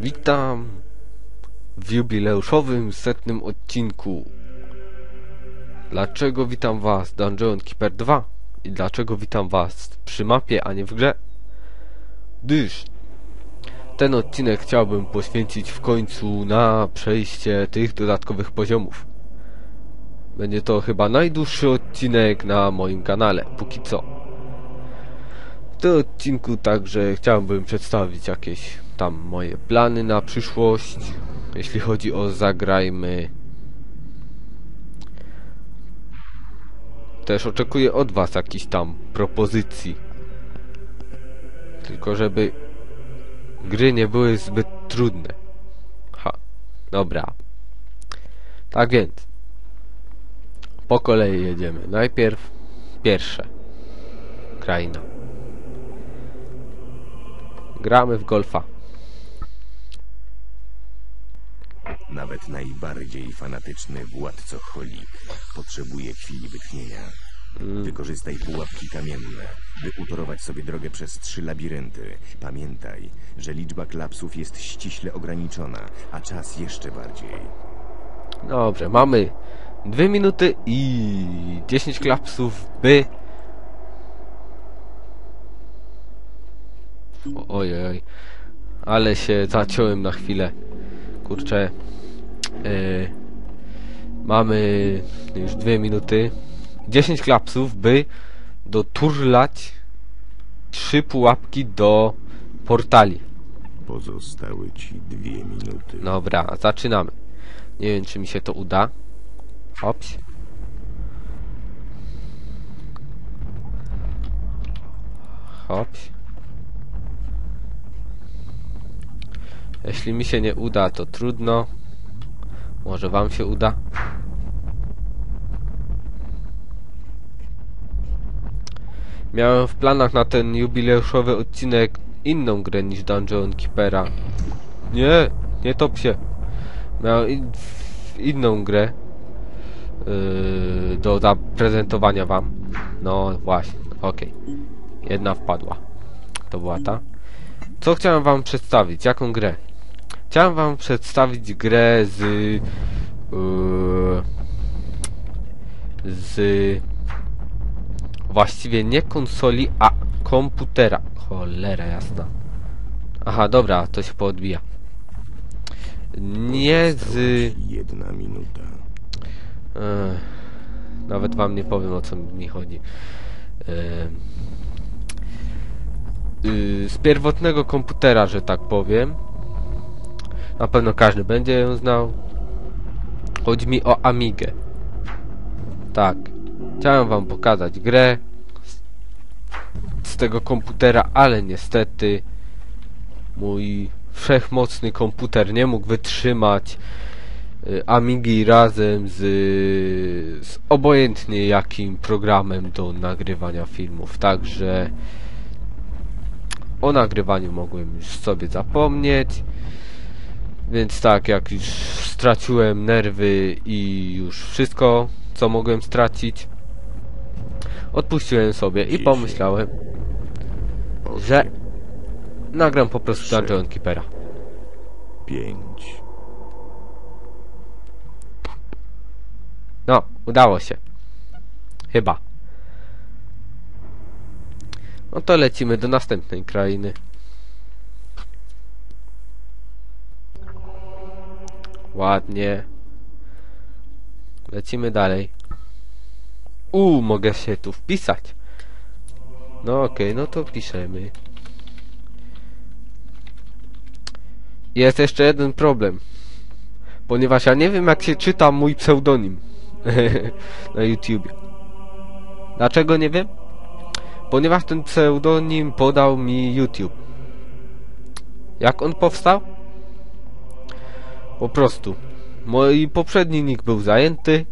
Witam w jubileuszowym setnym odcinku. Dlaczego witam was Dungeon Keeper 2? I dlaczego witam was przy mapie, a nie w grze? Gdyż ten odcinek chciałbym poświęcić w końcu na przejście tych dodatkowych poziomów. Będzie to chyba najdłuższy odcinek na moim kanale, póki co. Tym odcinku także chciałbym przedstawić jakieś tam moje plany na przyszłość, jeśli chodzi o zagrajmy. Też oczekuję od was jakichś tam propozycji. Tylko żeby gry nie były zbyt trudne. Ha, dobra. Tak więc. Po kolei jedziemy. Najpierw pierwsze. Kraina. Gramy w golfa. Nawet najbardziej fanatyczny władco Holik potrzebuje chwili wytchnienia. Wykorzystaj pułapki kamienne, by utorować sobie drogę przez trzy labirynty. Pamiętaj, że liczba klapsów jest ściśle ograniczona, a czas jeszcze bardziej. Dobrze, mamy 2 minuty i 10 klapsów, by... O, ojej, ale się zaciąłem na chwilę. Kurczę. Yy, mamy już 2 minuty. 10 klapsów, by doturlać trzy pułapki do portali. Pozostały ci dwie minuty. Dobra, zaczynamy. Nie wiem, czy mi się to uda. Hops. Hops. Jeśli mi się nie uda, to trudno. Może wam się uda. Miałem w planach na ten jubileuszowy odcinek inną grę niż Dungeon Keepera. Nie, nie top się. Miałem in, inną grę yy, do zaprezentowania wam. No właśnie, okej. Jedna wpadła. To była ta. Co chciałem wam przedstawić? Jaką grę? Chciałem wam przedstawić grę z... Yy, z... Właściwie nie konsoli, a komputera. Cholera jasna. Aha, dobra, to się poodbija. Nie z... Jedna minuta. Ech, nawet wam nie powiem o co mi chodzi. Em, y, z pierwotnego komputera, że tak powiem. Na pewno każdy będzie ją znał. Chodzi mi o Amigę. Tak. Chciałem wam pokazać grę z, z tego komputera, ale niestety mój wszechmocny komputer nie mógł wytrzymać y, Amigi razem z, z obojętnie jakim programem do nagrywania filmów. Także o nagrywaniu mogłem już sobie zapomnieć. Więc tak, jak już straciłem nerwy i już wszystko, co mogłem stracić, odpuściłem sobie i pomyślałem, że nagram po prostu. Dungeon Keepera. Pięć. No, udało się. Chyba. No to lecimy do następnej krainy. Ładnie. Lecimy dalej. U, mogę się tu wpisać. No okej, no to piszemy. Jest jeszcze jeden problem. Ponieważ ja nie wiem jak się czyta mój pseudonim na YouTubie. Dlaczego nie wiem? Ponieważ ten pseudonim podał mi YouTube. Jak on powstał? Po prostu. Mój poprzedni nick był zajęty,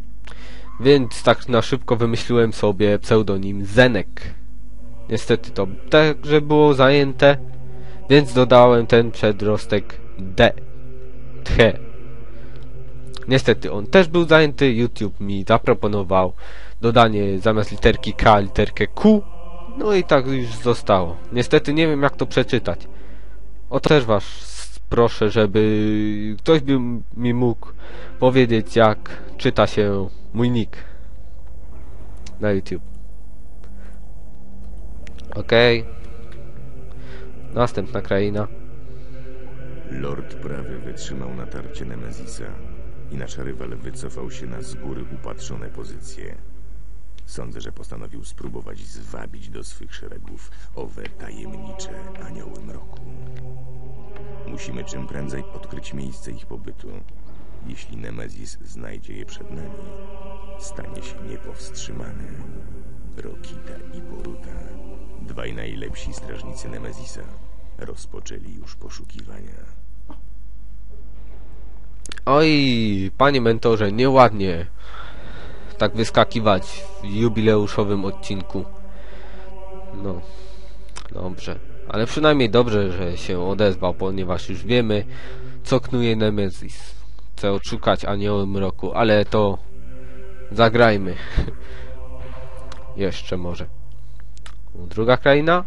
więc tak na szybko wymyśliłem sobie pseudonim Zenek. Niestety to także było zajęte, więc dodałem ten przedrostek D. Tche. Niestety on też był zajęty, YouTube mi zaproponował dodanie zamiast literki K literkę Q. No i tak już zostało. Niestety nie wiem jak to przeczytać. O też was proszę, żeby ktoś by mi mógł powiedzieć, jak czyta się mój nick na YouTube. Okej. Następna kraina. Lord Prawy wytrzymał natarcie Nemezisa i nasz rywal wycofał się na z góry upatrzone pozycje. Sądzę, że postanowił spróbować zwabić do swych szeregów owe tajemnicze anioły mroku. Musimy czym prędzej odkryć miejsce ich pobytu. Jeśli Nemezis znajdzie je przed nami, stanie się niepowstrzymany. Rokita i Boruta, dwaj najlepsi strażnicy Nemezisa, rozpoczęli już poszukiwania. Oj, panie mentorze, nieładnie tak wyskakiwać w jubileuszowym odcinku. No, dobrze. Ale przynajmniej dobrze, że się odezwał, ponieważ już wiemy, co knuje Nemesis. Chce odszukać anioły mroku, ale to zagrajmy. Jeszcze może. Druga kraina?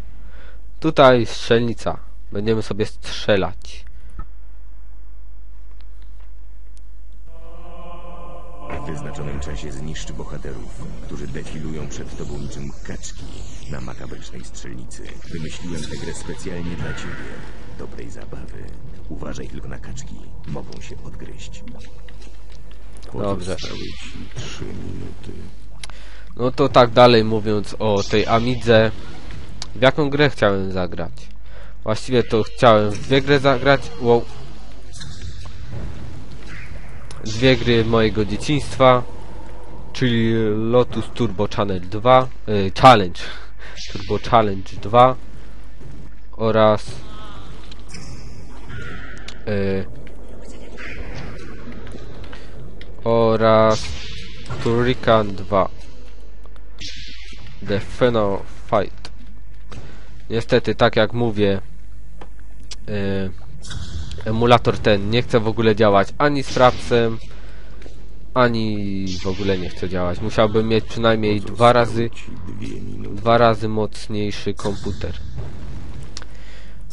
Tutaj strzelnica. Będziemy sobie strzelać. W wyznaczonym czasie zniszczy bohaterów, którzy defilują przed tobą niczym kaczki na makabrycznej strzelnicy. Wymyśliłem tę grę specjalnie dla ciebie. Dobrej zabawy. Uważaj tylko na kaczki. Mogą się odgryźć. Dobrze. Trzy minuty. No to tak dalej mówiąc o tej Amidze. W jaką grę chciałem zagrać? Właściwie to chciałem w dwie gry zagrać. Wow. Dwie gry mojego dzieciństwa. Czyli Lotus Turbo Channel 2. Y, Challenge. Turbo Challenge 2. Oraz... Y, oraz Turrican 2 The Final Fight Niestety, tak jak mówię yy, Emulator ten nie chce w ogóle działać ani z Frapsem Ani w ogóle nie chce działać. Musiałbym mieć przynajmniej dwa razy. Dwa razy mocniejszy komputer.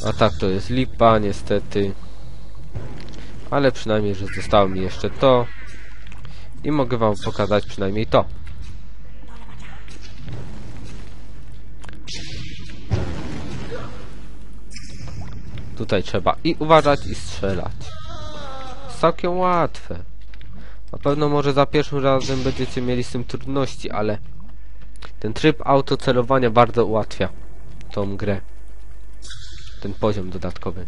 A tak to jest lipa niestety. Ale przynajmniej, że zostało mi jeszcze to. I mogę wam pokazać przynajmniej to Tutaj trzeba i uważać i strzelać Całkiem łatwe Na pewno może za pierwszym razem będziecie mieli z tym trudności, ale ten tryb autocelowania bardzo ułatwia tą grę. Ten poziom dodatkowy.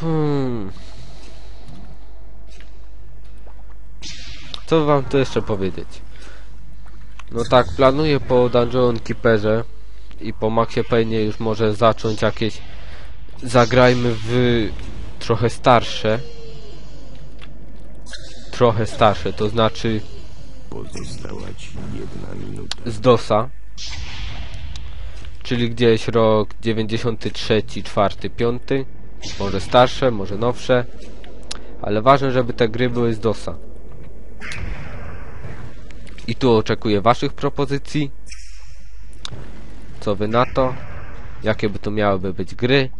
Hmm. Co wam tu jeszcze powiedzieć? No tak, planuję po Dungeon Keeperze i po Maxie Payne już może zacząć jakieś zagrajmy w trochę starsze trochę starsze, to znaczy z DOSa, czyli gdzieś rok 93, 4, 5, może starsze, może nowsze, ale ważne, żeby te gry były z DOSa. I tu oczekuję waszych propozycji. Co wy na to? Jakie by to miałyby być gry?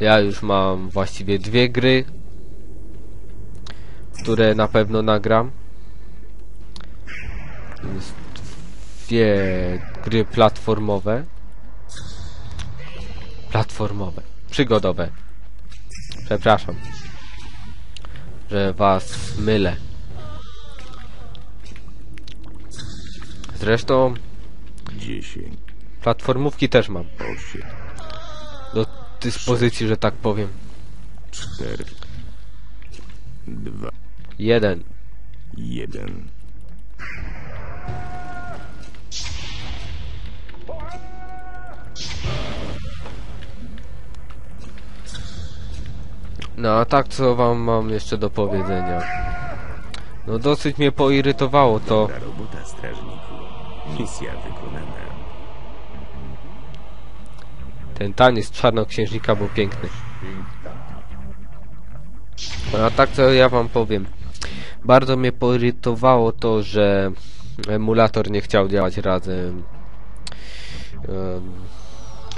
Ja już mam właściwie dwie gry, które na pewno nagram. Dwie gry platformowe. Platformowe. Przygodowe. Przepraszam, że was mylę. Zresztą Dziesięć, platformówki też mam osiem, do dyspozycji, że tak powiem. cztery, dwa, Jeden. jeden. No a tak co wam mam jeszcze do powiedzenia? No dosyć mnie poirytowało to. Dobra robota, strażniku. Misja wykonana. Ten taniec czarnoksiężnika był piękny. No a tak co ja wam powiem. Bardzo mnie poirytowało to, że emulator nie chciał działać razem em,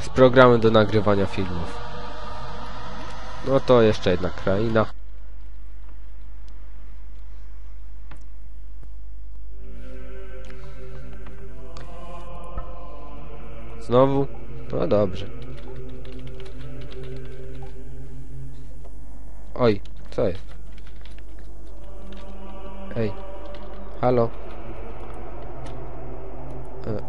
z programem do nagrywania filmów. No to jeszcze jedna kraina. Znowu? No dobrze. Oj, co jest? Ej. Halo? E.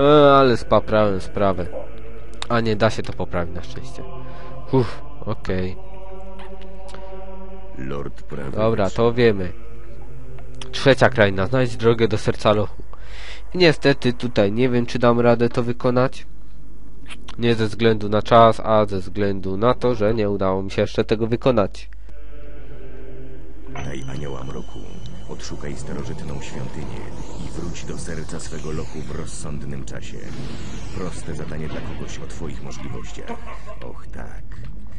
E, ale spaprałem sprawę. A nie, da się to poprawić na szczęście. Uff, okej. Lord prawy Dobra, to wiemy. Trzecia kraina, znajdź drogę do serca lochu. I niestety tutaj nie wiem, czy dam radę to wykonać. Nie ze względu na czas, a ze względu na to, że nie udało mi się jeszcze tego wykonać. Daj aniołam roku. Odszukaj starożytną świątynię i wróć do serca swego lochu w rozsądnym czasie. Proste zadanie dla kogoś o twoich możliwościach. Och tak.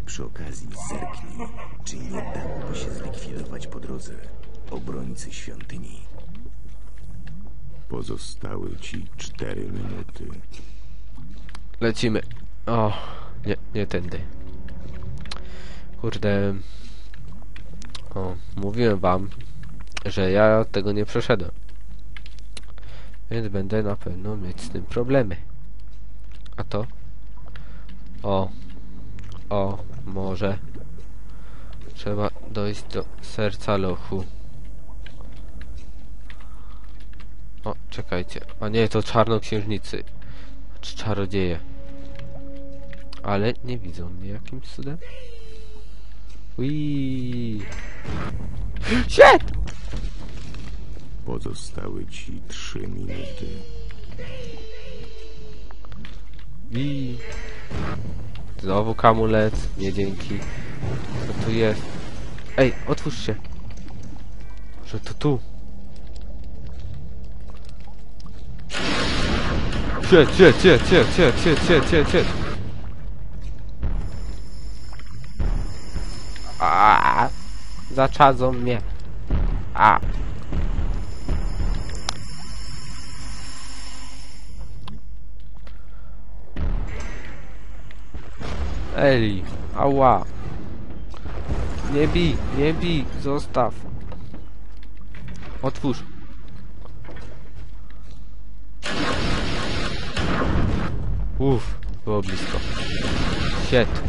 Przy okazji zerknij, czy nie zlikwidować po drodze obrońcy świątyni. Pozostały ci cztery minuty. Lecimy. O, nie, nie tędy. Kurde. O, mówiłem wam, że ja tego nie przeszedłem. Więc będę na pewno mieć z tym problemy. A to? O. O, może. Trzeba dojść do serca lochu. O, czekajcie. A nie, to czarnoksiężnicy. Czy czarodzieje. Ale nie widzą mnie jakimś cudem. Ui. Shit! Pozostały ci trzy minuty. Ui. Znowu kamulec. Nie dzięki. Co tu jest? Ej, otwórz się. Że to tu. Cie, cie, cie, cie, cie, cie, cie, cie, cie. A, zaczadzą mnie. A. Eli, ała. Nie bij, nie bij, zostaw. Otwórz. Uff, było blisko. Shit.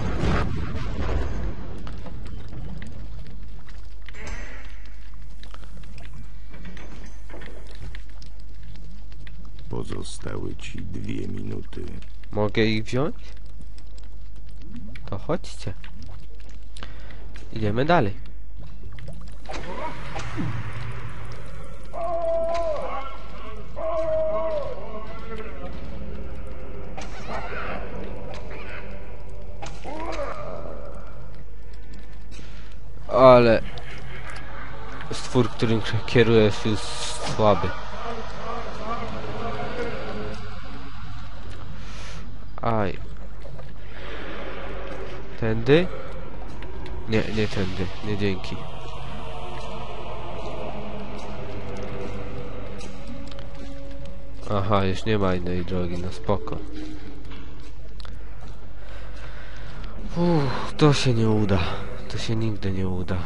Pozostały ci dwie minuty. Mogę ich wziąć? To chodźcie. Idziemy dalej. Ale stwór, którym kierujesz jest słaby. Aj. Tędy? Nie, nie tędy. Nie dzięki. Aha, już nie ma innej drogi, no spoko. Uff, to się nie uda. To się nigdy nie uda.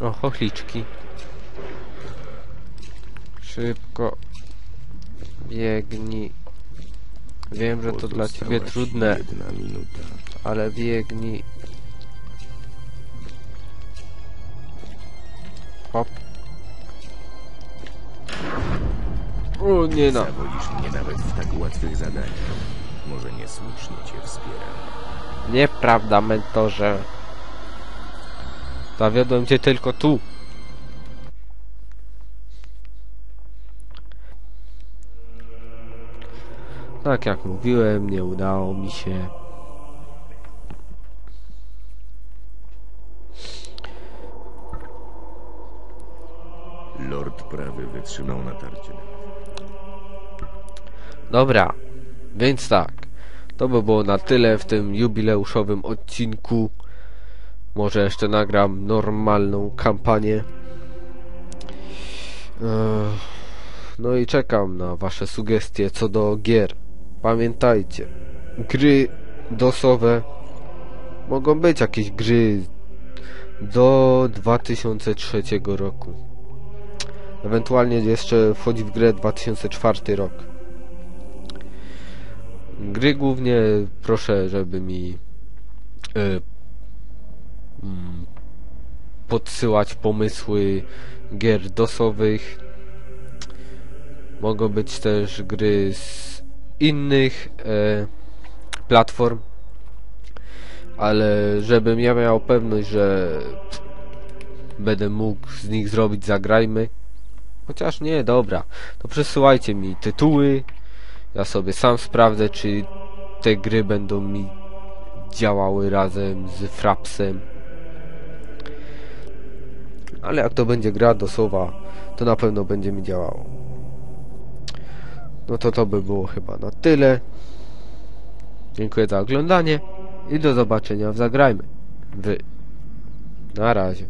O, chochliczki. Szybko. Biegnij. Wiem, że to dla ciebie trudne, ale biegnij. Nie no. Zawodzisz mnie nawet w tak łatwych zadaniach. Może niesłusznie cię wspieram. Nieprawda, mentorze. Zawiodłem cię tylko tu. Tak jak mówiłem, nie udało mi się. Lord prawy wytrzymał natarcie. Dobra, więc tak. To by było na tyle w tym jubileuszowym odcinku. Może jeszcze nagram normalną kampanię. No i czekam na wasze sugestie co do gier. Pamiętajcie, gry dosowe mogą być jakieś gry do 2003 roku. Ewentualnie jeszcze wchodzi w grę 2004 rok. Gry głównie proszę, żeby mi e, mm, podsyłać pomysły gier dosowych. Mogą być też gry z innych e, platform, ale żebym ja miał pewność, że będę mógł z nich zrobić zagrajmy. Chociaż nie, dobra. To przesyłajcie mi tytuły. Ja sobie sam sprawdzę, czy te gry będą mi działały razem z Frapsem. Ale jak to będzie gra dosowa, to na pewno będzie mi działało. No to to by było chyba na tyle. Dziękuję za oglądanie i do zobaczenia w Zagrajmy. Wy. Na razie.